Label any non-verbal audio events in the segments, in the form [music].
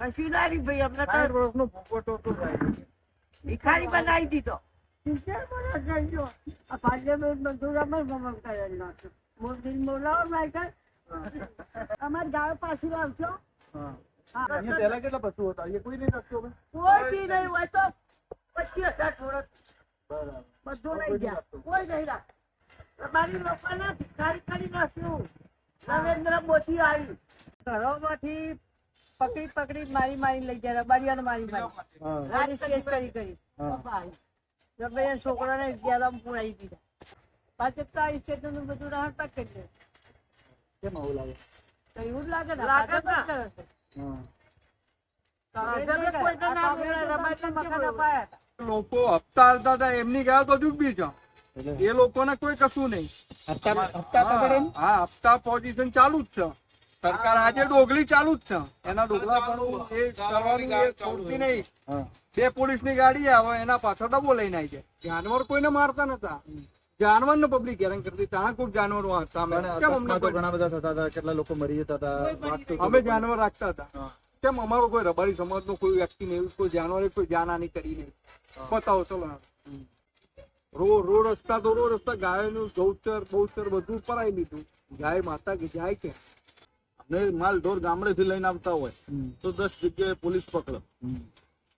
કશું ના ભાઈ અમને તો રોજ નો ભૂપટો તો જાય ભિખારી બનાવી દીધો. સિત્તેર વર્ષ થઈ આ પાર્લામેન્ટ બધું રમણ કરેલ નાખ્યું. મોદીને બોલાવો નાખ્યા. અમારી ગાયો પાછી લાવશો હા. હા. અહીંયા પહેલા કેટલા પશુ હતા? અહીંયા કોઈ નહીં રાખતો કોઈ બી નહીં હોય તો પચીસ હજાર થોડો બધું લઈ નહીં ગયા. કોઈ નહીં રાખ. તમારી લોકોના ભિખારી કરી નાખ્યું. નરેન્દ્ર મોદી આવી. ઘરોમાંથી પકડી પકડી મારી મારી લઈ ગયા રબારીઓને મારી મારી હા રાણી કેસ કરી કરી હા રબારી છોકરાને ગેલામાં પુરાઈ દીધા પાછું તો આ સ્ટેશનનું બધું રાહત પાક કરી દે કેમ આવું લાગે તો એવું જ લાગે ને લાગે જ કરે છે હા કાંગ્રેસને કોઈને ના બોલે, રબારીને મકાન અપાયા હતા. લોકો હપ્તા હાલતા હતા એમની ગયા તો ડૂબી છે એટલે એ લોકોને કોઈ કશું નહીં હપ્તા હપ્તા પકડે ને? હા હપ્તા પોઝિશન ચાલુ જ છે સરકાર આજે ડોગલી ચાલુ જ છે. એના ડોગલા પણ એ કરવાની છોડતી નહીં. બે પોલીસની ગાડી આવે એના પાછળ ડબો લઈને આવી જાય. જાનવર કોઈને મારતા નતા. જાનવર ને પબ્લિક હેરાન કરતી ત્યાં કોઈ જાનવર ઘણા બધા થતા હતા. કેટલા લોકો મરી જતા હતા. અમે જાનવર રાખતા હતા. કેમ અમારો કોઈ રબારી સમાજ નો કોઈ વ્યક્તિ નહીં કોઈ જાનવરે કોઈ જાનહાની કરી નહીં. બતાવો ચલો રોડ રોડ રસ્તા તો રોડ રસ્તા ગાયનું ગૌચર બૌચર બધું પરાઈ લીધું. ગાય માતા કે જાય કે? ને માલ ઢોર ગામડે થી લઈને આવતા હોય. તો દસ જગ્યાએ પોલીસ પકડે.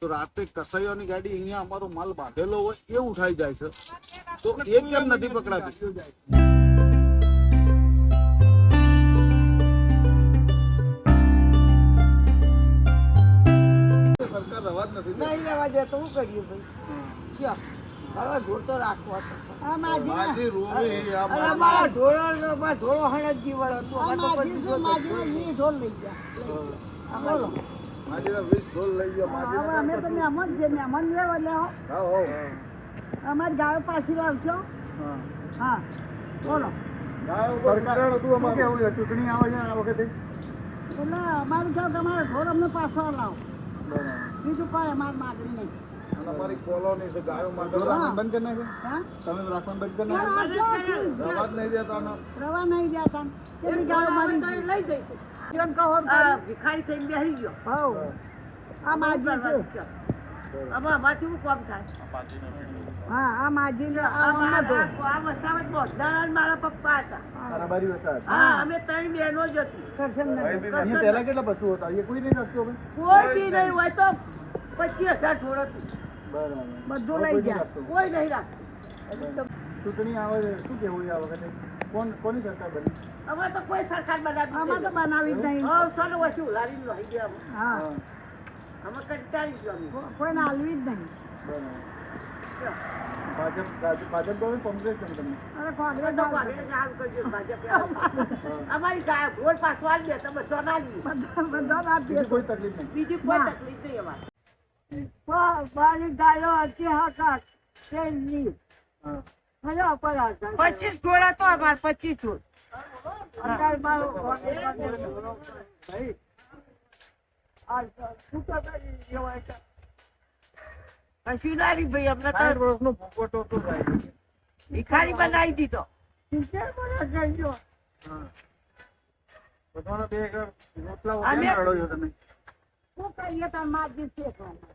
તો રાતે કસાઈઓની ગાડી અહીંયા અમારો માલ બાંધેલો હોય એ ઉઠાઈ જાય છે. તો એ કેમ નથી પકડાતી? સરકાર રવા જ નથી. નહીં લેવા દે તો હું કર્યું ભાઈ? કયો? તો રાખવો હતો આ માજી માજી રોવે આ અરે માજી. અમારા ઢોરો અમારા જ હતું. આ અમે તો માજી પછી છે, માજીને વીસ ઢોર લઈ ગયા. હા. બોલો. માજીના વીસ ઢોલ લઈ ગયો હવે માજીના અમે તો મહેમાન છે મહેમાન લેવા લેવો હા, હો અમારી ગાયો પાછી લાવજો. હા. હા બોલો. ગાયો ઉપર હતું અમારે કેવું છે ચૂંટણી આવે છે આ વખતે? એટલે અમારું કહો તમારે ઢોર અમને પાછો લાવો. બીજું કોઈ અમારે માગણી નહીં. અને કોલોની છે ગાયો માટે. બંધ કરી નાખે હા? તમે રાખવાનું બંધ કરી નાખે આ જો રવા જ નહીં દેતા રવા નહીં જતા એની ગાયો મારી તો એ ગઈ. લઈ જઈશું. કેમ કહો આ ભિખારી થઈને બેસી ગયો. હઉ. આ માજી છે. આમાં અમારથી શું કામ થાય? હા આ માજી આ મારા- વસાવત પપ્પા હતા. હા અમે ત્રણ બહેનો જ હતી. પહેલા કેટલા પશુ હતા? એ કોઈ નહીં રાખતું કોઈ બી નહીં હોય તો પચીસ હજાર ઢોર હતું. બધું લઈ કોઈ. રાખતું. કોઈ નહીં રાખતું. ચૂંટણી આવે છે શું કેવું આ વખતે? કોણ કોની સરકાર બની? અમે તો કોઈ સરકાર બનાવી તો બનાવી જ નહીં. ચાલો લઈ ગયા અમે. હા. અમે કંટાળી ગયો અમે. હાલવી જ નહીં. બરાબર. ભાજપ ભાજપ ગમે કોંગ્રેસ અરે તો હાલવી. હાલ કરજો, ભાજપે [laughs] અમારી ગાય ભોર પાછું આલી દે તમે સોનાલી. બધા બધા ના બીજી કોઈ તકલીફ નહીં. બીજી કોઈ તકલીફ નહીં અમારે. પચીસ ઘોડા તો અમાર પચીસ કોંગ્રેસ ભાઈ ના અમને સાઠ તો વર્ષનો ભૂપટો તો ભિખારી બનાવી દીધો. સિત્તેર વર્ષ થઈ ગયો. હા. બધાનો બે રોટલા અમે- કેમ રડો છો તમે? શું કરીએ તાર માજી છે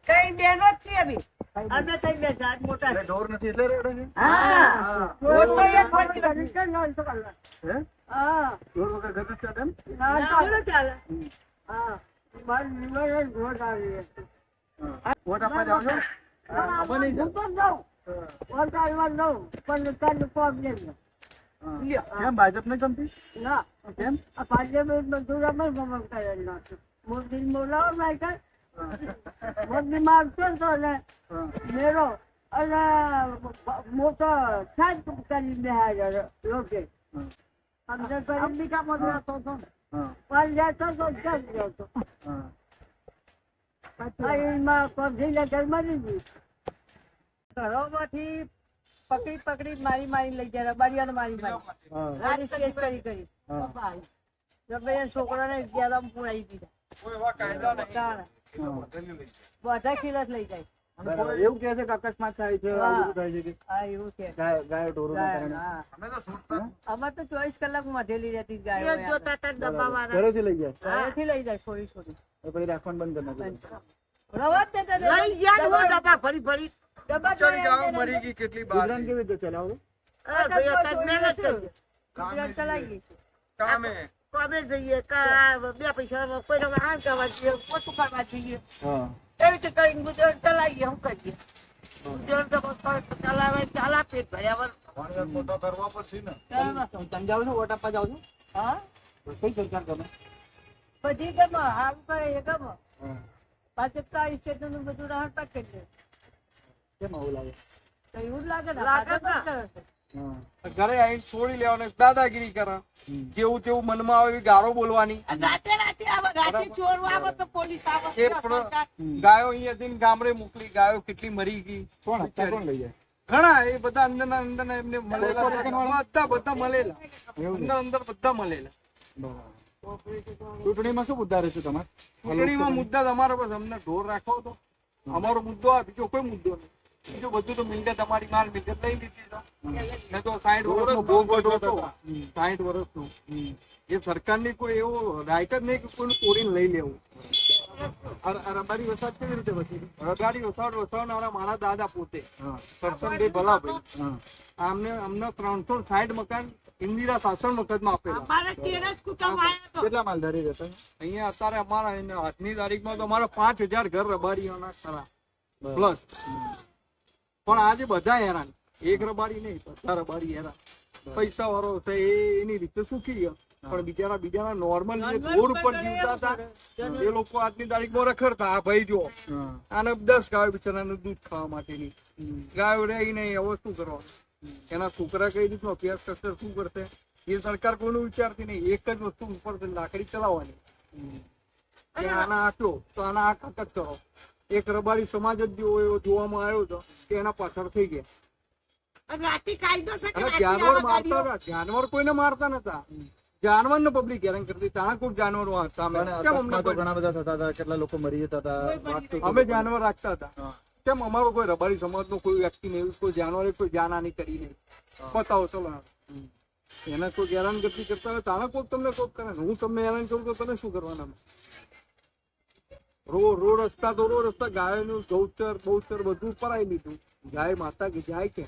કઈ બેનો જ છીએ બી. અમે કઈ બે જાત મોટા એટલે ઢોર નથી એટલે રેડે છો? હા. હા. ઢોર તો એક પછી વચ્ચે ઘરે છે. તો કલાક. હે? હા. ઢોર વગર ઘર નથી ચાલતા ના, ના, ચાલે. ચાલે. હા. મારી નિવાર ઢોર આવી. વોટ આપવા જાવ છો? હા, હું પણ જાઉં. વોટ આલવા જાઉં. પણ તારું problem છે. કેમ ભાજપ નહીં ગમતી? ના. કેમ? આ પાર્લામેન્ટ રમણ ભમણ કરેલ નાખ્યું. મોદીને બોલાવો નાખ્યા. મોદી માગતો તો ને મેળો અને મોટો છાજ કરી બેહાડ્યો લોકે. અંદર કરી બીજા મોદી હતો તો હા. પણ લેતો તો ક્યાં ગયો તો હા. એમાં મરી ગઈ ઘરોમાંથી પકડી પકડી મારી મારી લઈ ગયા રબારીઓને મારી મારી કરી કરી છોકરાને ગેલામાં પુરાઈ દીધા કોઈ એવા કાયદા નહીં બધા ખીલત લઈ જાય. એવું કહે છે કે અકસ્માત થાય છે હા. થાય છે હા એવું છે ગાય ગાય ઢોરોના ગાય, કારણે. હા. અમે તો છૂટતા અમાર તો ચોવીસ કલાક મધેલી રહેતી ગાય એ જોતા હતા ડબ્બા ઘરેથી લઈ જાય? ઘરેથી લઈ જાય છોડી છોડી તો પછી રાખવાનું બંધ કરી નાખે. લઈ ગયા ને ડબ્બા ડબ્બા મરી ગઈ કેટલી બાર ગુજરાન કેવી રીતે ચલાવો? ભાઈ અત્યારે મહેનત ચલાવી ગઈ છે. કામે કોમે જઈએ કા બે પૈસા કોઈને આમ કરવા જઈએ પોતું કરવા જઈએ. એ રીતે કરીને ગુજરાત ચલાવીએ શું કરીએ? ગુજરાત તો ચલાવે ચાલા પેટ ભર્યા મોટા કરવા પડશે ને. ચાલો. તમે જાઓ છો વોટ આપવા જાઓ છો? હા? કઈ સરકાર ગમે? બધી ગમે હારું કરે એ ગમે. ભાજપ તો નું બધું રાહત પાકે છે. કેમ આવું લાગે? તો એવું લાગે લાગે ઘરે આવીને છોડી લેવાનું દાદાગીરી કરે. જેવું તેવું મનમાં આવે ગારો બોલવાની. રાતે રાતે રાતે તો પોલીસ ગાયો અહીંયાથી ગામડે મોકલી ગાયો કેટલી મરી ગઈ. કોણ કોણ લઈ જાય? ઘણા એ બધા અંદર ના અંદર એમને મળેલા બધા બધા મળેલા. અંદર અંદર બધા મળેલા. ચૂંટણીમાં શું મુદ્દા રહેશે તમારે? ચૂંટણીમાં મુદ્દા તમારો બસ અમને ઢોર રાખો તો. અમારો મુદ્દો આ બીજો કોઈ મુદ્દો નહીં. બીજું બધું તો મિલકત તમારી માલ મિલકત લઈ લીધી ને તો સાઠ વર્ષનો ભોગ વટો હતો. સાઠ વર્ષનો. એ સરકારની કોઈ એવો રાઈટ જ નહીં કે કોઈને કોરીને લઈ લેવું. આ આ રબારી વરસાદ કેવી રીતે મારા દાદા પોતે. સરસનભાઈ ભલાભાઈ. આમને અમને ત્રણસો સાઠ મકાન ઇન્દિરા શાસન વખતમાં આપેલા. અમારે તેર જ કુટુંબ આવ્યો તો. કેટલા માલધારી રહેતા? અહીંયા અત્યારે અમારા આજની તારીખમાં તો અમારા પાંચ હજાર ઘર રબારીઓના ખરા. પ્લસ પણ આજે બધા હેરાન. એક રબારી નહીં બધા રબારી હેરાન. પૈસા વાળો છે એ એની રીતે સુખી ગયા પણ બિચારા બિચારા નોર્મલ જે રોડ ઉપર જીવતા હતા એ લોકો આજની તારીખમાં રખડતા. આ ભાઈ જો આને દસ ગાયો બિચારાનું દૂધ ખાવા માટેની. ગાયો રહી નહીં હવે શું કરવાનું? એના છોકરા કઈ રીતનો અભ્યાસ કરશે શું કરશે? એ સરકાર કોઈનું વિચારતી નહીં. એક જ વસ્તુ ઉપર લાકડી ચલાવવાની. આના આટલો તો આના આ કાકત કરો. એક રબારી સમાજ જ જોવામાં આવ્યો હતો કે એના પાછળ થઈ ગયા. રાતે કાયદો છે કે જાનવર મારતા હતા. જાનવર કોઈને મારતા નતા. જાનવર ને પબ્લિક હેરાન કરતી ત્યાં કોઈ જાનવરો સામે કેમ અમને ઘણા બધા થતા હતા કેટલા લોકો મરી જતા હતા અમે જાનવર રાખતા હતા. કેમ અમારો કોઈ રબારી સમાજ નો કોઈ વ્યક્તિ નહીં કોઈ જાનવરે કોઈ જાનહાની કરી નહીં. બતાવો ચલો. એને કોઈ હેરાન ગતિ કરતા હોય તાણે કોઈક તમને કોઈક કરે હું તમને હેરાન કરું તો તમે શું કરવાના? રોડ રોડ રસ્તા તો રોડ રસ્તા ગાયોનું ગૌચર બૌચર બધું પરાઈ લીધું. ગાય માતા કે જાય કે